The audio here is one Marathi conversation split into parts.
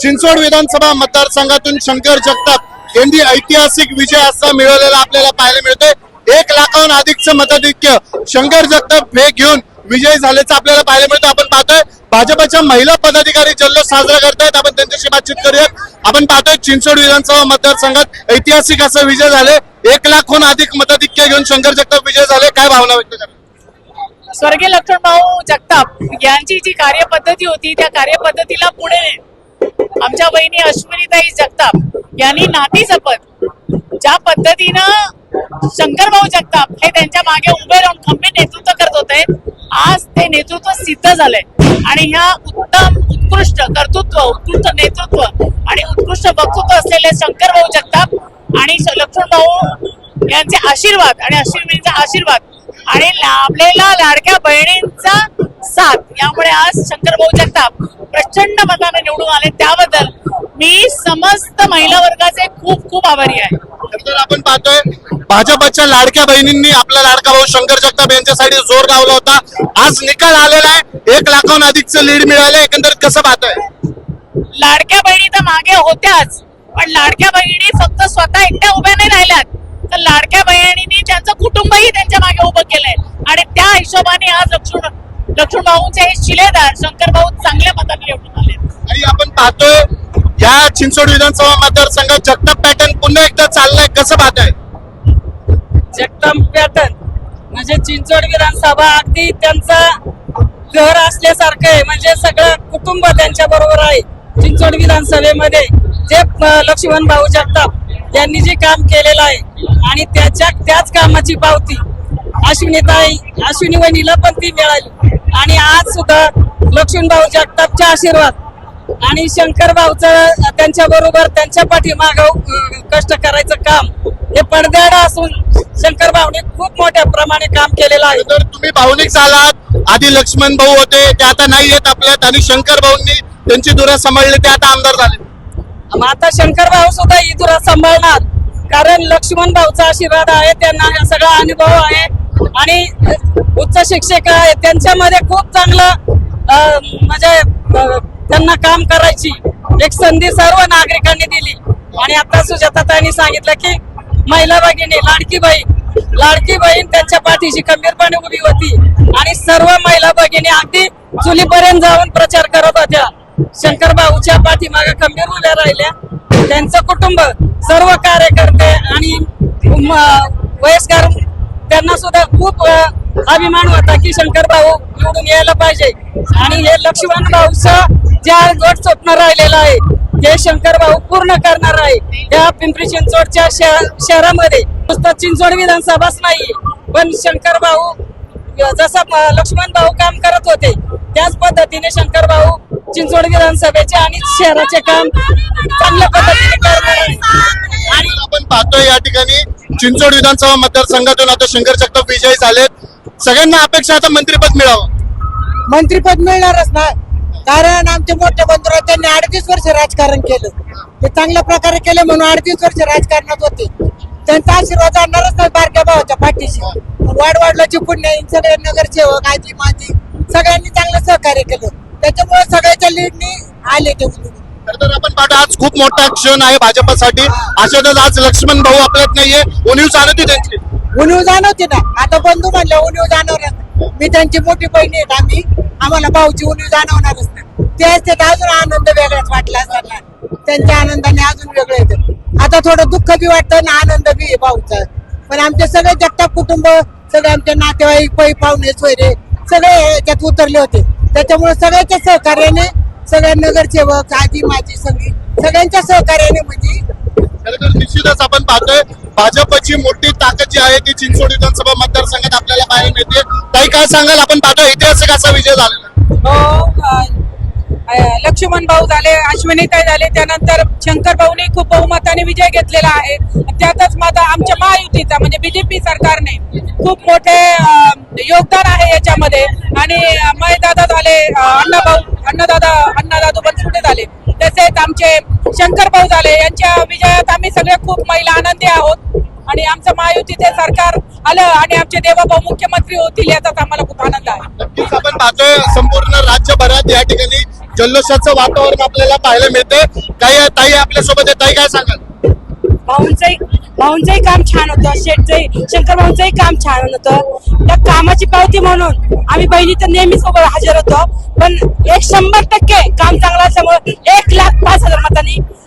चिंचवड विधानसभा मतदारसंघातून शंकर जगताप यांनी ऐतिहासिक विजय असा मिळवलेला आपल्याला पाहायला मिळतोय. एक लाखाहून अधिकचं मताधिक्य शंकर जगताप हे घेऊन विजयी झाल्याचं आपल्याला पाहायला मिळतं आपण पाहतोय भाजपच्या महिला पदाधिकारी जल्लोष साजरा करतायत. आपण त्यांच्याशी बातचीत करूयात. आपण पाहतोय चिंचवड विधानसभा मतदारसंघात ऐतिहासिक असा विजय झाले एक लाखहून अधिक मताधिक्य घेऊन शंकर जगताप विजय झाले. काय भावना व्यक्त करा स्वर्गीय लक्ष्मणभाऊ जगताप यांची जी कार्यपद्धती होती त्या कार्यपद्धतीला पुढे आणि अश्विनीताई जगताप यांनी नाती जपत ज्या पद्धतीनं शंकरभाऊ जगताप हे त्यांच्या मागे उभे राहून खंबीर नेतृत्व करत होते आज ते नेतृत्व सिद्ध झालंय. आणि ह्या उत्तम उत्कृष्ट कर्तृत्व उत्कृष्ट नेतृत्व आणि उत्कृष्ट वक्तृत्व असलेले शंकरभाऊ जगताप आणि श- लक्ष्मणभाऊ यांचे आशीर्वाद आणि अश्विनीचा आशीर्वाद आणि लाभलेला लाडक्या बहिणींचा साथ. यामुळे आज शंकरभाऊ जगताप प्रचंड मताने निवडून आले. त्याबद्दल मी समस्त महिला वर्गाचे खूप खूप आभारी आहे. आपण पाहतोय भाजपच्या लाडक्या बहिणींनी आपला लाडका भाऊ शंकर जगताप यांच्यासाठी जोर लावला होता. आज निकाल आलेला आहे. एक लाखाहून अधिकचं लीड मिळालं एकंदरीत कसं पाहतोय? लाडक्या बहिणी तर मागे होत्याच पण लाडक्या बहिणी फक्त स्वतः एकट्या उभ्या नाही राहिल्यात. तर लाडक्या बहिणींनी त्यांचं कुटुंबही त्यांच्या मागे उभं केलंय. आणि त्या हिशोबाने आज लक्ष्मण लक्ष्मण भाऊंचे हे शिलेदार शंकर भाऊ चांगल्या मताने निवडून आले. आणि आपण पाहतोय या चिंचवड विधानसभा मतदारसंघात जगताप पॅटर्न पुन्हा एकदा चाललाय. कसं पाहताय? जगदंब पॅटर्न म्हणजे चिंचवड विधानसभा अगदी त्यांचं घर असल्यासारखं आहे. म्हणजे सगळं कुटुंब त्यांच्या बरोबर आहे. चिंचवड विधानसभेमध्ये जे लक्ष्मण भाऊ जगताप यांनी जे काम केलेलं आहे आणि त्याच्या त्याच कामाची पावती अश्विनीताई अश्विनी वहिनीला पण ती मिळाली. आणि आज सुद्धा लक्ष्मण भाऊ जगतापचे आशीर्वाद आणि शंकर भाऊचं त्यांच्या बरोबर त्यांच्या पाठीमाग कष्ट करायचं काम हे पडद्याड असून शंकर भाऊने खूप मोठ्या प्रमाणे काम केलेलं आहे. तर तुम्ही भावनिक झालात. आधी लक्ष्मण भाऊ होते ते आता नाही येत आपल्यात. आणि शंकर भाऊंनी त्यांची दुरा सांभाळली ते आता आमदार झाले. आता शंकर भाऊ सुद्धा ही दुरा सांभाळणार. कारण लक्ष्मण भाऊचा आशीर्वाद आहे त्यांना हा सगळा अनुभव आहे. आणि उच्च शिक्षक आहे त्यांच्यामध्ये खूप चांगलं म्हणजे त्यांना काम करायची एक संधी सर्व नागरिकांनी दिली. आणि आता सुजाताताईंनी सांगितलं की महिला भगिनी लाडकी बहीण लाडकी बहीण त्यांच्या पाठीशी खंबीरपणे उभी होती. आणि सर्व महिला भगिनी अगदी चुलीपर्यंत जाऊन प्रचार करत होत्या. शंकर भाऊच्या पाठीमागे खंबीर उभ्या राहिल्या. त्यांचं कुटुंब सर्व कार्यकर्ते आणि वयस्कर त्यांना सुद्धा खूप अभिमान होता की शंकर भाऊ निवडून यायला पाहिजे. आणि हे लक्ष्मण भाऊचं ज्या गट स्वप्न राहिलेलं आहे हे शंकर भाऊ पूर्ण करणार आहे. या पिंपरी चिंचवडच्या शहर- शहरामध्ये नुसतं चिंचवड विधानसभाच नाही पण शंकर भाऊ जसं लक्ष्मण भाऊ काम करत होते त्याच पद्धतीने शंकर भाऊ चिंचवड विधानसभेचे आणि शहराचे काम चांगल्या पद्धतीने करणार आहे. आणि आपण पाहतोय या ठिकाणी चिंचवड विधानसभा मतदारसंघातून आता शंकर जगताप विजयी झालेत. सगळ्यांना अपेक्षा आता मंत्रिपद मिळावं. मंत्रीपद मिळणारच ना. कारण आमचे मोठे बंधुराव त्यांनी अडतीस वर्ष राजकारण केलं. ते चांगल्या प्रकारे केले म्हणून अडतीस वर्ष राजकारणात होते. त्यांचा आशीर्वाद आणणारच नाही बारक्या भावाच्या पाठीशी. वाढ वाढलाची पुण्य सगळे नगरसेवक आजी माजी. सगळ्यांनी चांगलं सहकार्य केलं. त्याच्यामुळे सगळ्याच्या लीडनी आले ते उचलून. तर आपण पाहतो. आज खूप मोठा क्षण आहे भाजपसाठी. अशातच आज लक्ष्मण भाऊ आपल्यात नाहीये. उणीव जाणवती त्यांची. उणीव जाणवते ना. आता बंधू म्हणल्या उणीव जाणवणार मी त्यांची मोठी बहिणी आहेत आम्ही आम्हाला भाऊची उणीव जाणवणारच नाही. ते असते तर अजून आनंद वेगळाच वाटला असताना त्यांच्या आनंदाने अजून वेगळं येतं आता थोडं दुःख बी वाटतं ना आनंद बी आहे भाऊचा. पण आमचे सगळे जगताप कुटुंब सगळे आमचे नातेवाईक पै पाहुणे सोयरे सगळे त्यात उतरले होते. त्याच्यामुळे सगळ्याच्या सहकार्याने सगळ्या नगरसेवक आजी माझी सगळी सगळ्यांच्या सहकार्याने म्हणजे खरं तर निश्चितच आपण पाहतोय भाजपची मोठी ताकद जी आहे ती चिंचवड विधानसभा मतदारसंघात आपल्याला पाहायला मिळते. ताई काय सांगाल? आपण पाहतोय ऐतिहासिक असा विजय झालेला. हो लक्ष्मण भाऊ झाले अश्विनीताई झाले त्यानंतर शंकर भाऊने खूप बहुमताने विजय घेतलेला आहे. त्यातच माझा आमच्या महायुतीचा म्हणजे बीजेपी सरकारने खूप मोठे योगदान आहे याच्यामध्ये. आणि दादा झाले अ, अण्णाभाऊ अण्णादादा तसेच आमचे शंकर भाऊ झाले. यांच्या विजयात आम्ही सगळे खूप महिला आनंदी आहोत. आणि आमचं महायुतीचे सरकार आलं आणि आमचे देवाभाऊ मुख्यमंत्री होतील याचाच आम्हाला खूप आनंद आहे. नक्कीच आपण पाहतोय संपूर्ण राज्यभरात या ठिकाणी जल्लोषाचं वातावरण आपल्याला पाहायला मिळते काही ताई आपल्यासोबत आहे ताई काय सांगाल? भाऊंचंही भाऊंचंही काम छान होतं. शेठचंही शंकर भाऊंचंही काम छान होतं. त्या कामाची पावती म्हणून आम्ही बहिणी तर नेहमीच उभं हजर होतो. पण एक शंभर टक्के काम चांगलं असल्यामुळे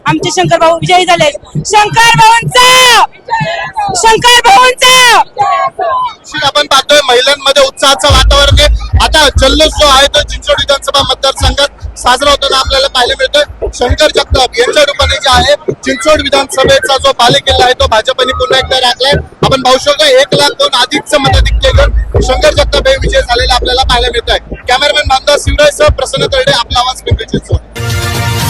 आमचे शंकर भाऊ विजयी झाले शंकर भाऊंचा! शंकर भाऊंचा! निश्चित आपण पाहतोय महिलांमध्ये उत्साहाचं वातावरण आहे. आता जल्लोष जो आहे तो चिंचवड विधानसभा मतदारसंघात साजरा होताना आपल्याला पाहायला मिळतोय. शंकर जगताप यांच्या रूपाने जे आहे चिंचवड विधानसभेचा जो बालेकिल्ला आहे तो भाजपने पुन्हा एकदा राखलाय. आपण पाहू शकतो एक लाख दोन अधिकचं मताधिक्य घेऊन शंकर जगताप हे विजय झालेला आपल्याला पाहायला मिळत आहे कॅमेरामॅन नामदार शिवराय सह प्रसन्न तरडे आपला आवाज पिंपरी चिंचवड.